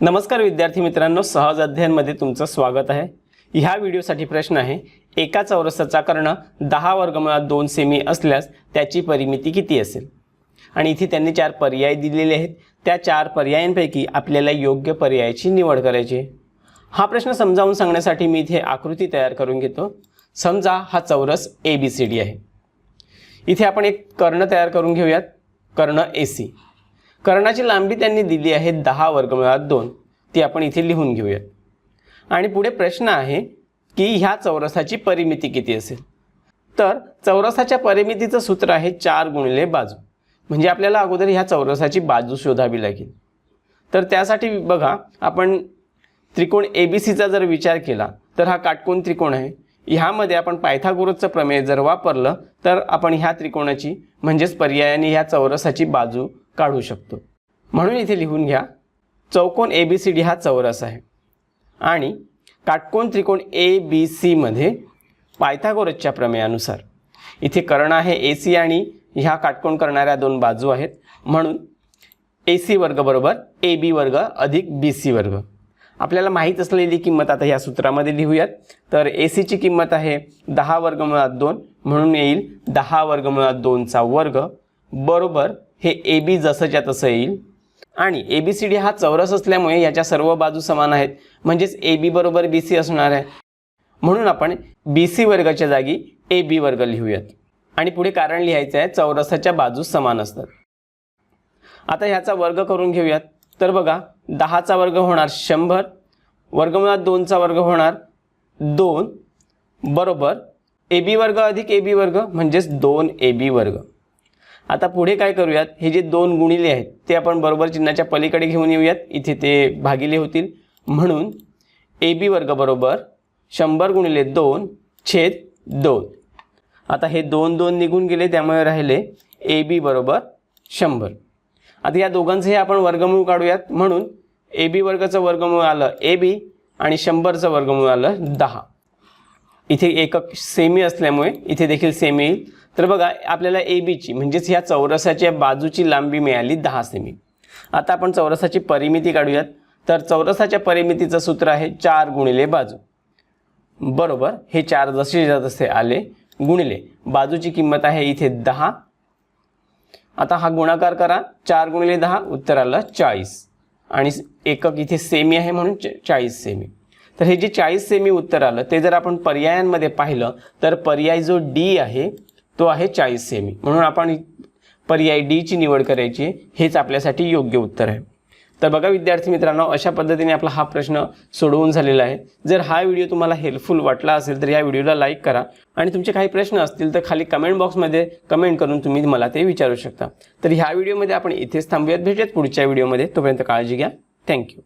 नमस्कार विद्यार्थी मित्रांनो सहज अध्ययनमध्ये तुमचं स्वागत आहे. ह्या व्हिडिओसाठी प्रश्न आहे एका चौरसाचा कर्ण दहा वर्गमुळात दोन सेमी असल्यास त्याची परिमिती किती असेल? आणि इथे त्यांनी चार पर्याय दिलेले आहेत. त्या चार पर्यायांपैकी आपल्याला योग्य पर्यायाची निवड करायची आहे. हा प्रश्न समजावून सांगण्यासाठी मी इथे आकृती तयार करून घेतो. समजा हा चौरस ए बी सी डी आहे. इथे आपण एक कर्ण तयार करून घेऊयात. कर्ण ए सी कर्णाची लांबी त्यांनी दिली आहे दहा वर्गमुळात दोन. ती आपण इथे लिहून घेऊयात. आणि पुढे प्रश्न आहे की ह्या चौरसाची परिमिती किती असेल? तर चौरसाच्या परिमितीचं सूत्र आहे चार गुणिले बाजू. म्हणजे आपल्याला अगोदर ह्या चौरसाची बाजू शोधावी लागेल. तर त्यासाठी बघा आपण त्रिकोण ए बी सीचा जर विचार केला तर हा काटकोन त्रिकोण आहे. ह्यामध्ये आपण पायथागोरसचं प्रमेय जर वापरलं तर आपण ह्या त्रिकोणाची म्हणजेच पर्यायाने ह्या चौरसाची बाजू काढू शकतो. म्हणून इथे लिहून घ्या चौकोन ए बी सी डी हा चौरस आहे. आणि काटकोन त्रिकोण ए बी सीमध्ये पायथागोरसच्या प्रमेयानुसार. इथे कर्ण आहे ए सी आणि ह्या काटकोन करणाऱ्या दोन बाजू आहेत. म्हणून ए सी वर्ग बरोबर ए बी वर्ग अधिक बी सी वर्ग. आपल्याला माहीत असलेली किंमत आता ह्या सूत्रामध्ये लिहूयात. तर ए सीची किंमत आहे दहा वर्गमुळात दोन म्हणून येईल दहा वर्गमुळात दोनचा वर्ग बरोबर हे ए बी जसंच्या तसं येईल. आणि ए बी सी डी हा चौरस असल्यामुळे याच्या सर्व बाजू समान आहेत. म्हणजेच ए बी बरोबर बी सी असणार आहे. म्हणून आपण बी सी वर्गाच्या जागी ए बी वर्ग लिहूयात. आणि पुढे कारण लिहायचं आहे चौरसाच्या बाजू समान असतात. आता ह्याचा वर्ग करून घेऊयात. तर बघा दहाचा वर्ग होणार शंभर वर्गमुळात दोनचा वर्ग होणार दोन बरोबर ए बी वर्ग अधिक ए बी वर्ग म्हणजेच दोन ए बी वर्ग. आता पुढे काय करूयात? हे जे दोन गुणिले आहेत ते आपण बरोबर चिन्हाच्या पलीकडे घेऊन येऊयात. इथे ते भागिले होतील. म्हणून ए बी वर्ग बरोबर शंभर गुणिले दोन छेद दोन. आता हे दोन दोन निघून गेले त्यामुळे राहिले ए बी बरोबर शंभर. आता या दोघांचंही आपण वर्गमूळ काढूयात. म्हणून ए बी वर्गाचं वर्गमूळ आलं ए बी आणि शंभरचं वर्गमूळ आलं दहा. इथे एकक सेमी असल्यामुळे इथे देखील सेमी येईल. तर बघा आपल्याला ए बीची म्हणजेच ह्या चौरसाच्या बाजूची लांबी मिळाली दहा सेमी. आता आपण चौरसाची परिमिती काढूयात. तर चौरसाच्या परिमितीचं सूत्र आहे चार गुणिले बाजू. बरोबर हे चार जसे जसे आले गुणिले. बाजूची किंमत आहे इथे दहा. आता हा गुणाकार करा चार गुणिले दहा उत्तर आलं चाळीस. आणि एकक इथे सेमी आहे म्हणून च- चाळीस सेमी. तर हे जे चाळीस सेमी उत्तर आलं ते जर आपण पर्यायांमध्ये पाहिलं तर पर्याय जो डी आहे तो आहे चाळीस सेमी म्हणून आपण पर्याय डीची निवड करायची आहे. हेच आपल्यासाठी योग्य उत्तर आहे. तर बघा विद्यार्थी मित्रांनो अशा पद्धतीने आपला हा प्रश्न सोडवून झालेला आहे. जर हा व्हिडिओ तुम्हाला हेल्पफुल वाटला असेल तर या व्हिडिओला लाईक करा. आणि तुमचे काही प्रश्न असतील तर खाली कमेंट बॉक्समध्ये कमेंट करून तुम्ही मला ते विचारू शकता. तर ह्या व्हिडिओमध्ये आपण इथेच थांबूयात. भेटूयात पुढच्या व्हिडिओमध्ये. तोपर्यंत काळजी घ्या. थँक्यू